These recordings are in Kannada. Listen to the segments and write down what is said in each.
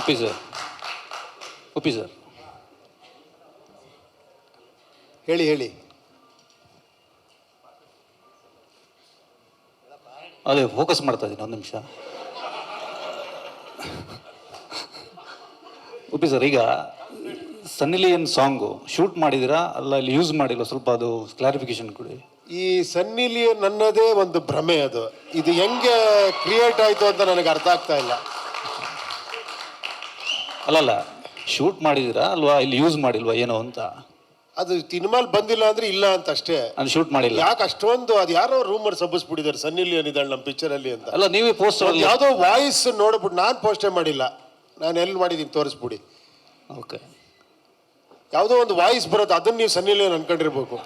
ಉಪ್ಪಿ ಸರ್ ಉಪ್ಪಿ ಸರ್ ಹೇಳಿ ಹೇಳಿ. ಅದೇ ಫೋಕಸ್ ಮಾಡ್ತಾ ಇದ್ದೀನಿ ಒಂದು ನಿಮಿಷ. ಉಪ್ಪಿ ಸರ್ ಈಗ ಸನ್ನಿಲಿಯನ್ ಸಾಂಗು ಶೂಟ್ ಮಾಡಿದಿರಾ ಅಲ್ಲ ಇಲ್ಲಿ ಯೂಸ್ ಮಾಡಿಲ್ಲ ಸ್ವಲ್ಪ ಅದು ಕ್ಲಾರಿಫಿಕೇಶನ್ ಕೊಡಿ. ಈ ಸನ್ನಿಲಿಯನ್ ನನ್ನದೇ ಒಂದು ಭ್ರಮೆ ಅದು. ಇದು ಹೆಂಗೆ ಕ್ರಿಯೇಟ್ ಆಯಿತು ಅಂತ ನನಗೆ ಅರ್ಥ ಆಗ್ತಾ ಇಲ್ಲ. ಅಲ್ಲಲ್ಲ ಶೂಟ್ ಮಾಡಿದಿರಾ ಅಲ್ವಾ? ಇಲ್ಲಿ ಯೂಸ್ ಮಾಡಿಲ್ವಾ ಏನೋ ಅಂತ? ಅದು ಸಿನಿಮಾಲ್ ಬಂದಿಲ್ಲ ಅಂದ್ರೆ ಇಲ್ಲ ಅಂತ ಅಷ್ಟೇ. ನಾನು ಶೂಟ್ ಮಾಡಿಲ್ಲ. ಯಾಕೆ ಅಷ್ಟೊಂದು ಅದು ಯಾರೋ ರೂಮರ್ ಸಬ್ಬಿಸ್ಬಿಟ್ಟಿದ್ದಾರೆ ಸನ್ನಿಲ್ಯನ್ ಇದ್ದಾಳೆ ನಮ್ಮ ಪಿಕ್ಚರ್ ಅಲ್ಲಿ ಅಂತ. ಅಲ್ಲ ನೀವೇ ಪೋಸ್ಟ್ ಯಾವುದೋ ವಾಯ್ಸ್ ನೋಡ್ಬಿಟ್ಟು ನಾನು ಪೋಸ್ಟೇ ಮಾಡಿಲ್ಲ. ನಾನು ಎಲ್ಲಿ ಮಾಡಿದ್ದೀನಿ ತೋರಿಸ್ಬಿಡಿ. ಓಕೆ ಯಾವುದೋ ಒಂದು ವಾಯ್ಸ್ ಬರುತ್ತೆ ಅದನ್ನ ನೀವು ಸನ್ನಿಲಿ ಅನ್ಕೊಂಡಿರ್ಬೇಕು.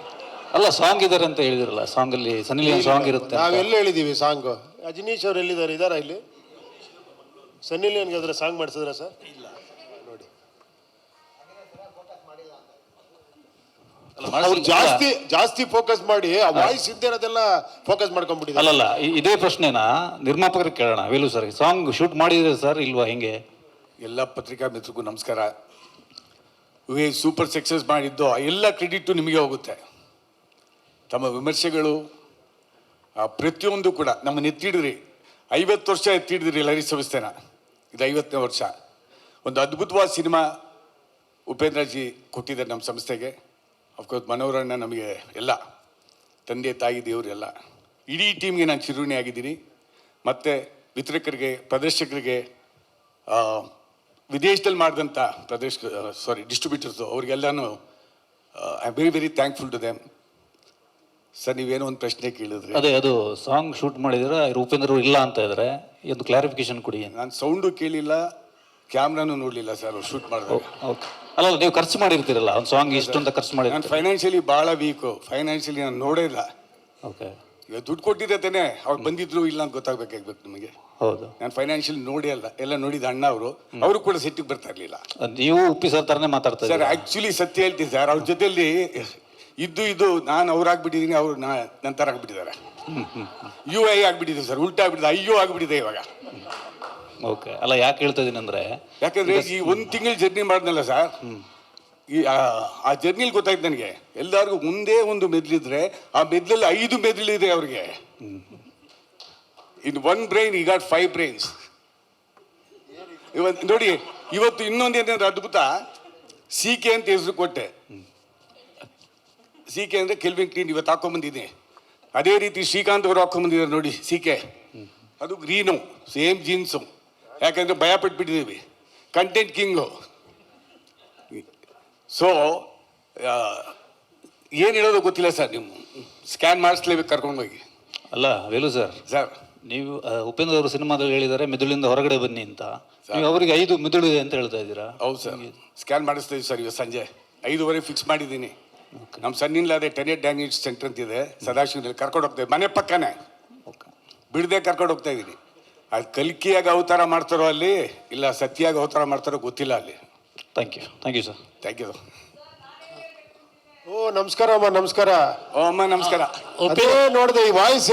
ಅಲ್ಲ ಸಾಂಗ್ ಇದಾರೆ ಅಂತ ಹೇಳಿದಿರಲ್ಲ ಸಾಂಗ್ ಅಲ್ಲಿ ಸನ್ನಿಲಿಯನ್ ಸಾಂಗ್ ಇರುತ್ತೆ ಅಂತ. ನಾವೆಲ್ಲ ಹೇಳಿದೀವಿ ಸಾಂಗ್ ಅಜನೀಶ್ ಅವ್ರು ಎಲ್ಲಿದ್ದಾರೆ? ಇದಾರ ಇಲ್ಲಿ? ಸನ್ನಿ ಲಿಯನ್ಗೆ ಸಾಂಗ್ ಮಾಡಿಸಿದ್ರ ಸರ್? ನೋಡಿ ಅವ್ರು ಜಾಸ್ತಿ ಜಾಸ್ತಿ ಫೋಕಸ್ ಮಾಡಿ ಆ ವಾಯ್ಸ್ ಇದ್ದೇನದೆಲ್ಲ ಫೋಕಸ್ ಮಾಡ್ಕೊಂಡ್ಬಿಟ್ಟಿದ್ದಾರೆ. ಅಲ್ಲಲ್ಲ ಇ- ಇದೇ ಪ್ರಶ್ನೆನ ನಿರ್ಮಾಪಕರಿಗೆ ಕೇಳೋಣ ವೇಲು ಸರ್ ಸಾಂಗ್ ಶೂಟ್ ಮಾಡಿದ್ರೆ ಸರ್ ಇಲ್ವಾ ಹೆಂಗೆ? ಎಲ್ಲ ಪತ್ರಿಕಾ ಮಿತ್ರರಿಗೂ ನಮಸ್ಕಾರ. ವಿ ಸೂಪರ್ ಸಕ್ಸಸ್ ಮಾಡಿದ್ದು ಆ ಎಲ್ಲ ಕ್ರೆಡಿಟು ನಿಮಗೆ ಹೋಗುತ್ತೆ. ತಮ್ಮ ವಿಮರ್ಶೆಗಳು ಆ ಪ್ರತಿಯೊಂದು ಕೂಡ ನಮ್ಮನ್ನು ಎತ್ತಿಡಿದ್ರಿ ಐವತ್ತು ವರ್ಷ ಎತ್ತಿಡಿದ್ರಿ ಲಹರಿ ಸಂಸ್ಥೆನ ಇದು ಐವತ್ತನೇ ವರ್ಷ. ಒಂದು ಅದ್ಭುತವಾದ ಸಿನಿಮಾ ಉಪೇಂದ್ರಜಿ ಕೊಟ್ಟಿದ್ದಾರೆ ನಮ್ಮ ಸಂಸ್ಥೆಗೆ. ಅಫ್ಕೋರ್ಸ್ ಮನೋರಣ್ಣ ನಮಗೆ ಎಲ್ಲ ತಂದೆ ತಾಯಿ ದೇವರೆಲ್ಲ ಎಲ್ಲ. ಇಡೀ ಟೀಮ್ಗೆ ನಾನು ಚಿರುಣಿ ಆಗಿದ್ದೀನಿ. ಮತ್ತು ವಿತರಕರಿಗೆ ಪ್ರದರ್ಶಕರಿಗೆ ವಿದೇಶದಲ್ಲಿ ಮಾಡಿದಂಥ ಪ್ರದೇಶ sorry distributors ಅವ್ರಿಗೆಲ್ಲನೂ I very very thankful to them sir ನೀವೇನೋ ಒಂದು ಪ್ರಶ್ನೆ ಕೇಳಿದ್ರಿ. ಅದೇ ಅದು ಸಾಂಗ್ ಶೂಟ್ ಮಾಡಿದ್ರೆ ರೂಪೇಂದ್ರ ಇಲ್ಲ ಅಂತ ಇದ್ರೆ. ಒಂದು ಕ್ಲಾರಿಫಿಕೇಶನ್ ಕೊಡಿ ನಾನು ಸೌಂಡು ಕೇಳಿಲ್ಲ. ಕ್ಯಾಮ್ರಾನು ನೋಡ್ಲಿಲ್ಲ ಸರ್ ಅವ್ರು ಶೂಟ್ ಮಾಡಿದ್ರು ಓಕೆ ಅಲ್ಲ ನೀವು ಖರ್ಚು ಮಾಡಿರ್ತೀರಲ್ಲ ಒಂದು ಸಾಂಗ್ ಇಷ್ಟು ಅಂತ ಖರ್ಚು ನಾನು ಮಾಡಿರ್ತೀರ ಫೈನಾನ್ಷಿಯಲಿ ಭಾಳ ವೀಕು ಫೈನಾನ್ಷಿಯಲಿ ನಾನು ನೋಡೇ ಇಲ್ಲ. ಓಕೆ. ಈಗ ದುಡ್ಡು ಕೊಟ್ಟಿದ್ದೆ ತಾನೇ ಅವ್ರು ಬಂದಿದ್ರು ಇಲ್ಲ ಅಂತ ಗೊತ್ತಾಗಬೇಕಾಗ್ಬೇಕು ನಿಮಗೆ. ಹೌದು. ನಾನು ಫೈನಾನ್ಷಿಯಲ್ ನೋಡಿ ಅಲ್ಲ ಎಲ್ಲ ನೋಡಿದ ಅಣ್ಣ ಅವರು ಅವರು ಕೂಡ ಸಿಟ್ಟಿಗೆ ಬರ್ತಾ ಇರಲಿಲ್ಲ. ಅದ್ ನೀವು ಉಪ್ಪಿ ಸರ್ ತರನೇ ಮಾತಾಡ್ತಾ ಸರ್ ಇದ್ದೀರಾ? ಆಕ್ಚುಲಿ ಸತ್ಯ ಹೇಳ್ತೀನಿ ಸರ್ ಅವ್ರ ಜೊತೆಯಲ್ಲಿ ಇದ್ದು ಇದು ನಾನು ಅವ್ರಾಗ್ಬಿಟ್ಟಿದ್ದೀನಿ ಅವ್ರು ನಾ ನಂತರ ಆಗ್ಬಿಟ್ಟಿದ್ದಾರೆ. ಯು ಐ ಆಗ್ಬಿಟ್ಟಿದೆ ಸರ್ ಉಲ್ಟಾ ಆಗ್ಬಿಟ್ಟಿದೆ ಅಯ್ಯೋ ಆಗ್ಬಿಟ್ಟಿದೆ ಇವಾಗ. ಓಕೆ. ಅಲ್ಲ ಯಾಕೆ ಹೇಳ್ತಾ ಇದೀನಿ ಅಂದ್ರೆ ಯಾಕಂದ್ರೆ ಈ ಒಂದು ತಿಂಗಳು ಜರ್ನಿ ಮಾಡಿದ್ನಲ್ಲ ಸರ್? ಈ ಆ- ಆ ಜರ್ನಿಲಿ ಗೊತ್ತಾಯ್ತು ನನಗೆ. ಎಲ್ಲರಿಗೂ ಮುಂದೆ ಒಂದು ಮೆದ್ಲಿದ್ರೆ ಆ ಮೆದ್ಲಲ್ಲಿ ಐದು ಮೆದ್ಲಿದೆ ಅವ್ರಿಗೆ. ಇನ್ ಒನ್ ಬ್ರೈನ್ ಈ ಗಾಟ್ ಫೈವ್ ಬ್ರೈನ್ಸ್ ಇವತ್ತು ನೋಡಿ ಇವತ್ತು ಇನ್ನೊಂದು ಏನಂದ್ರೆ ಅದ್ಭುತ. ಸಿ ಕೆ ಅಂತ ಹೆಸರು ಕೊಟ್ಟೆ. ಸಿ ಕೆ ಅಂದರೆ ಕೆಲ್ವಿನ್ ಕ್ಲೀನ್ ಇವತ್ತು ಹಾಕೊಂಬಂದಿದ್ದೀನಿ ಅದೇ ರೀತಿ ಶ್ರೀಕಾಂತ್ ಅವರು ಹಾಕೊಂಬಂದಿದ್ದಾರೆ ನೋಡಿ ಸಿ ಕೆ ಅದು ಗ್ರೀನು ಸೇಮ್ ಜೀನ್ಸು ಯಾಕಂದರೆ ಭಯ ಪಟ್ಬಿಟ್ಟಿದ್ದೀವಿ ಕಂಟೆಂಟ್ ಕಿಂಗು ಸೊ ಏನು ಹೇಳೋದು ಗೊತ್ತಿಲ್ಲ ಸರ್ ನೀವು ಸ್ಕ್ಯಾನ್ ಮಾಡಿಸ್ಲೇಬೇಕು ಕರ್ಕೊಂಡೋಗಿ ಅಲ್ಲ ವೇಲು ಸರ್ ಸರ್ ನೀವು ಉಪೇಂದ್ರ ಅವರು ಸಿನಿಮಾದಲ್ಲಿ ಹೇಳಿದ್ದಾರೆ ಮಿದುಳಿಂದ ಹೊರಗಡೆ ಬನ್ನಿ ಅಂತ. ನೀವು ಅವರಿಗೆ ಐದು ಮಿದುಳು ಇದೆ ಅಂತ ಹೇಳ್ತಾ ಇದ್ದೀರಾ? ಹೌದು ಸರ್ ಸ್ಕ್ಯಾನ್ ಮಾಡಿಸ್ತೀವಿ ಸರ್ ಇವತ್ತು ಸಂಜೆ. ಐದುವರೆ ಫಿಕ್ಸ್ ಮಾಡಿದ್ದೀನಿ. ನಮ್ಮ ಸಣ್ಣಿಲ್ಲ ಅದೇ ಟೆನೆಟ್ ಡ್ಯಾಮೇಜ್ ಸೆಂಟರ್ ಅಂತಿದೆ. ಸದಾಶಿವದಲ್ಲಿ ಕರ್ಕೊಂಡು ಹೋಗ್ತಾ ಮನೆ ಪಕ್ಕನೇ. ಓಕೆ ಬಿಡದೆ ಕರ್ಕೊಂಡು ಹೋಗ್ತಾ ಇದ್ದೀನಿ. ಅದು ಕಲ್ಕಿಯಾಗಿ ಅವತಾರ ಮಾಡ್ತಾರೋ ಅಲ್ಲಿ ಇಲ್ಲ ಸತ್ಯಾಗಿ ಅವತಾರ ಮಾಡ್ತಾರೋ ಗೊತ್ತಿಲ್ಲ ಅಲ್ಲಿ. Thank you thank you sir thank you ಓ ನಮಸ್ಕಾರ ಅಮ್ಮ ನಮಸ್ಕಾರ. ಓ ಅಮ್ಮ ನಮಸ್ಕಾರ. ಅದೇ ನೋಡಿದೆ ಈ ವಾಯ್ಸ್